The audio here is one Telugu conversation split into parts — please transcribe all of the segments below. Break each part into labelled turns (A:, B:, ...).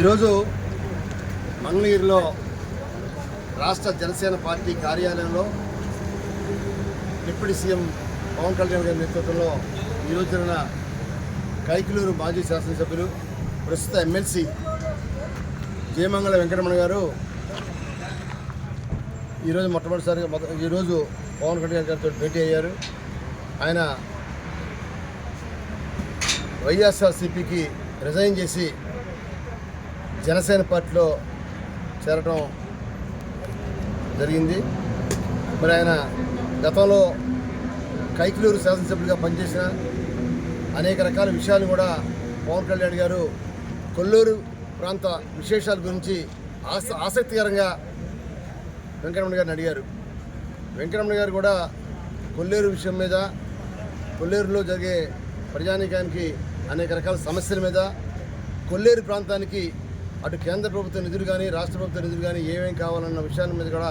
A: ఈరోజు మంగళగిరిలో రాష్ట్ర జనసేన పార్టీ కార్యాలయంలో డిప్యూటీ సీఎం పవన్ కళ్యాణ్ గారి నేతృత్వంలో ఈరోజు జరిగిన కైకిలూరు మాజీ శాసనసభ్యులు ప్రస్తుత ఎమ్మెల్సీ జయమంగళ వెంకటరమణ గారు ఈరోజు మొట్టమొదటిసారిగా ఈరోజు పవన్ కళ్యాణ్ గారితో భేటీ అయ్యారు. ఆయన వైఎస్ఆర్సీపీకి రిజైన్ చేసి జనసేన పార్టీలో చేరటం జరిగింది. మరి ఆయన గతంలో కైకిలూరు శాసనసభ్యులుగా పనిచేసిన అనేక రకాల విషయాలు కూడా పవన్ కళ్యాణ్ గారు కొల్లూరు ప్రాంత విశేషాల గురించి ఆస ఆసక్తికరంగా వెంకటరమణ గారిని అడిగారు. వెంకటరమణ గారు కూడా కొల్లేరు విషయం మీద కొల్లేరులో జరిగే ప్రజానీకానికి అనేక రకాల సమస్యల మీద కొల్లేరు ప్రాంతానికి అటు కేంద్ర ప్రభుత్వ నిధులు కానీ రాష్ట్ర ప్రభుత్వ నిధులు కానీ ఏమేం కావాలన్న విషయాల మీద కూడా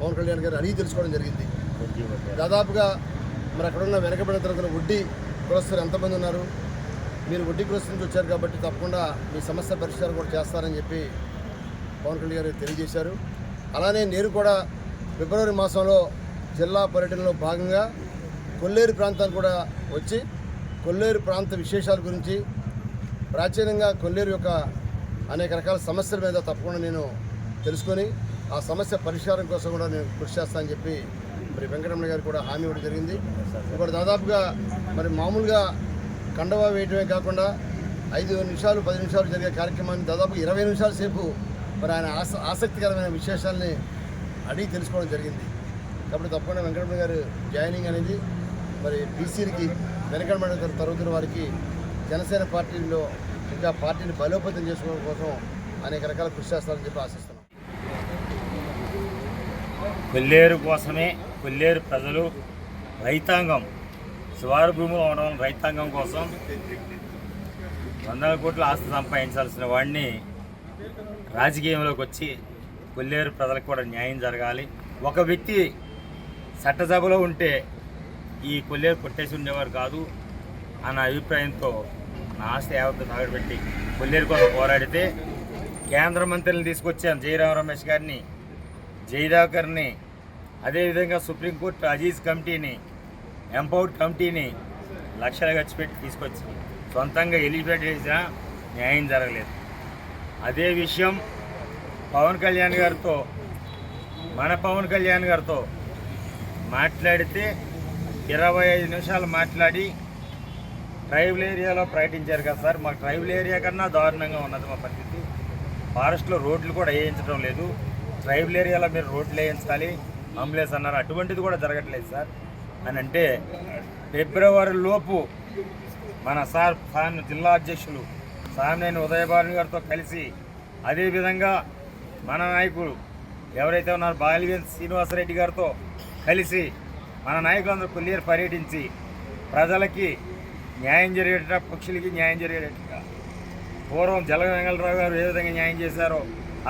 A: పవన్ కళ్యాణ్ గారు అడిగి తెలుసుకోవడం జరిగింది. దాదాపుగా మరి అక్కడ ఉన్న వెనకబడిన తరగతిన వడ్డీ కులస్తులు ఎంతమంది ఉన్నారు? మీరు వడ్డీ కులస్తు నుంచి వచ్చారు కాబట్టి తప్పకుండా మీ సమస్య పరిష్కారం కూడా చేస్తారని చెప్పి పవన్ కళ్యాణ్ గారు తెలియజేశారు. అలానే నేను కూడా ఫిబ్రవరి మాసంలో జిల్లా పర్యటనలో భాగంగా కొల్లేరు ప్రాంతానికి కూడా వచ్చి కొల్లేరు ప్రాంత విశేషాల గురించి ప్రాచీనంగా కొల్లేరు యొక్క అనేక రకాల సమస్యల మీద తప్పకుండా నేను తెలుసుకొని ఆ సమస్య పరిష్కారం కోసం కూడా నేను కృషి చేస్తానని చెప్పి మరి వెంకటరమణ గారు కూడా హామీ ఇవ్వడం జరిగింది. ఇప్పుడు దాదాపుగా మరి మామూలుగా కండవా వేయటమే కాకుండా ఐదు నిమిషాలు పది నిమిషాలు జరిగే కార్యక్రమాన్ని దాదాపు ఇరవై నిమిషాల సేపు మరి ఆయన ఆస ఆసక్తికరమైన విశేషాలని అడిగి తెలుసుకోవడం జరిగింది. కాబట్టి తప్పకుండా వెంకటరమణ గారు జాయినింగ్ అనేది మరి బీసీలకి వెనకబడిన తరగతుల వారికి జనసేన పార్టీలో ఇంకా పార్టీని బలోపేతం చేసుకోవడం కోసం అనేక రకాల కృషి చేస్తారని చెప్పి ఆశిస్తున్నాం.
B: కొల్లేరు కోసమే కొల్లేరు ప్రజలు రైతాంగం శివారు భూములు ఉండడం రైతాంగం కోసం వందల కోట్ల ఆస్తి సంపాదించాల్సిన వాడిని రాజకీయంలోకి వచ్చి కొల్లేరు ప్రజలకు కూడా న్యాయం జరగాలి. ఒక వ్యక్తి చట్టసభలో ఉంటే ఈ కొల్లేరు కొట్టేసి ఉండేవారు కాదు అన్న అభిప్రాయంతో నా ఆస్తి యావత్తు తాగబెట్టి కొల్లేరు కోసం పోరాడితే కేంద్ర మంత్రిని తీసుకొచ్చాను జయరాం రమేష్ గారిని జయదాకర్ని అదేవిధంగా సుప్రీంకోర్టు అజీజ్ కమిటీని ఎంపవర్డ్ కమిటీని లక్షలు ఖర్చు పెట్టి తీసుకొచ్చి సొంతంగా ఎలిజిబేట్ చేసినా న్యాయం జరగలేదు. అదే విషయం పవన్ కళ్యాణ్ గారితో మన పవన్ కళ్యాణ్ గారితో మాట్లాడితే ఇరవై ఐదు నిమిషాలు మాట్లాడి ట్రైబల్ ఏరియాలో ప్రకటించారు కదా సార్. మాకు ట్రైబల్ ఏరియా కన్నా దారుణంగా ఉన్నది మా పరిస్థితి. ఫారెస్ట్లో రోడ్లు కూడా వేయించడం లేదు. ట్రైబల్ ఏరియాలో మీరు రోడ్లు వేయించాలి అంబులెన్స్ అన్నారు. అటువంటిది కూడా జరగట్లేదు సార్. అని అంటే ఫిబ్రవరి లోపు మన సార్ సాన్ జిల్లా అధ్యక్షులు సామినేని ఉదయభాను గారితో కలిసి అదేవిధంగా మన నాయకులు ఎవరైతే ఉన్నారో బాలివేల్ శ్రీనివాసరెడ్డి గారితో కలిసి మన నాయకులందరూ కొలియర్ పర్యటించి ప్రజలకి న్యాయం జరిగేట పక్షులకి న్యాయం జరిగేటట్టుగా. పూర్వం జల వెంగళరావు గారు ఏ విధంగా న్యాయం చేశారో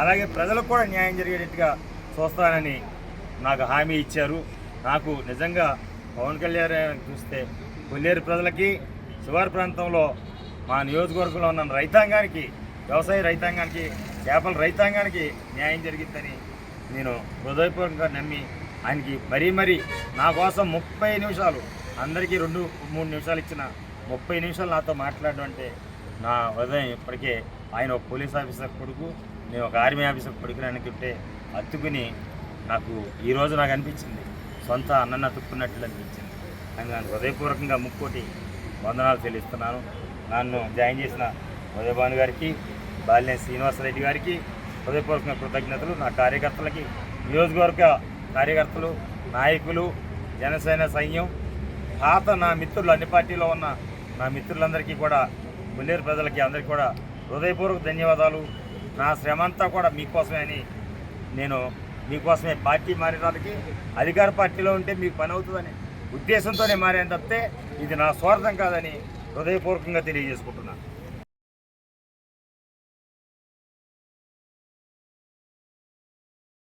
B: అలాగే ప్రజలకు కూడా న్యాయం జరిగేటట్టుగా చూస్తానని నాకు హామీ ఇచ్చారు. నాకు నిజంగా పవన్ కళ్యాణ్ చూస్తే కొల్లేరు ప్రజలకి శివారు ప్రాంతంలో మా నియోజకవర్గంలో ఉన్న రైతాంగానికి వ్యవసాయ రైతాంగానికి చేపల రైతాంగానికి న్యాయం జరిగిద్దని నేను హృదయపూర్వకంగా నమ్మి ఆయనకి మరీ మరీ నా కోసం ముప్పై నిమిషాలు అందరికీ రెండు మూడు నిమిషాలు ఇచ్చిన ముప్పై నిమిషాలు నాతో మాట్లాడడం అంటే నా హృదయం ఇప్పటికే ఆయన ఒక పోలీస్ ఆఫీసర్ కొడుకు నేను ఒక ఆర్మీ ఆఫీసర్ కొడుకుని అనుకుంటే అత్తుకుని నాకు ఈరోజు నాకు అనిపించింది. సొంత అన్నను అతుక్కున్నట్లు అనిపించింది. అని నన్ను హృదయపూర్వకంగా ముక్కోటి వందనాలు చెల్లిస్తున్నాను. నన్ను జాయిన్ చేసిన ఉదయభాను గారికి బాలినే శ్రీనివాసరెడ్డి గారికి హృదయపూర్వకంగా కృతజ్ఞతలు. నా కార్యకర్తలకి నియోజకవర్గ కార్యకర్తలు నాయకులు జనసేన సైన్యం పాత నా మిత్రులు అన్ని పార్టీలో ఉన్న నా మిత్రులందరికీ కూడా ముల్లేరు ప్రజలకి అందరికీ కూడా హృదయపూర్వక ధన్యవాదాలు. నా శ్రమ అంతా కూడా మీకోసమే అని నేను మీకోసమే పార్టీ మారేదానికి అధికార పార్టీలో ఉంటే మీకు పని అవుతుందని ఉద్దేశంతోనే మారాను తప్పితే ఇది నా స్వార్థం కాదని హృదయపూర్వకంగా తెలియజేసుకుంటున్నాను.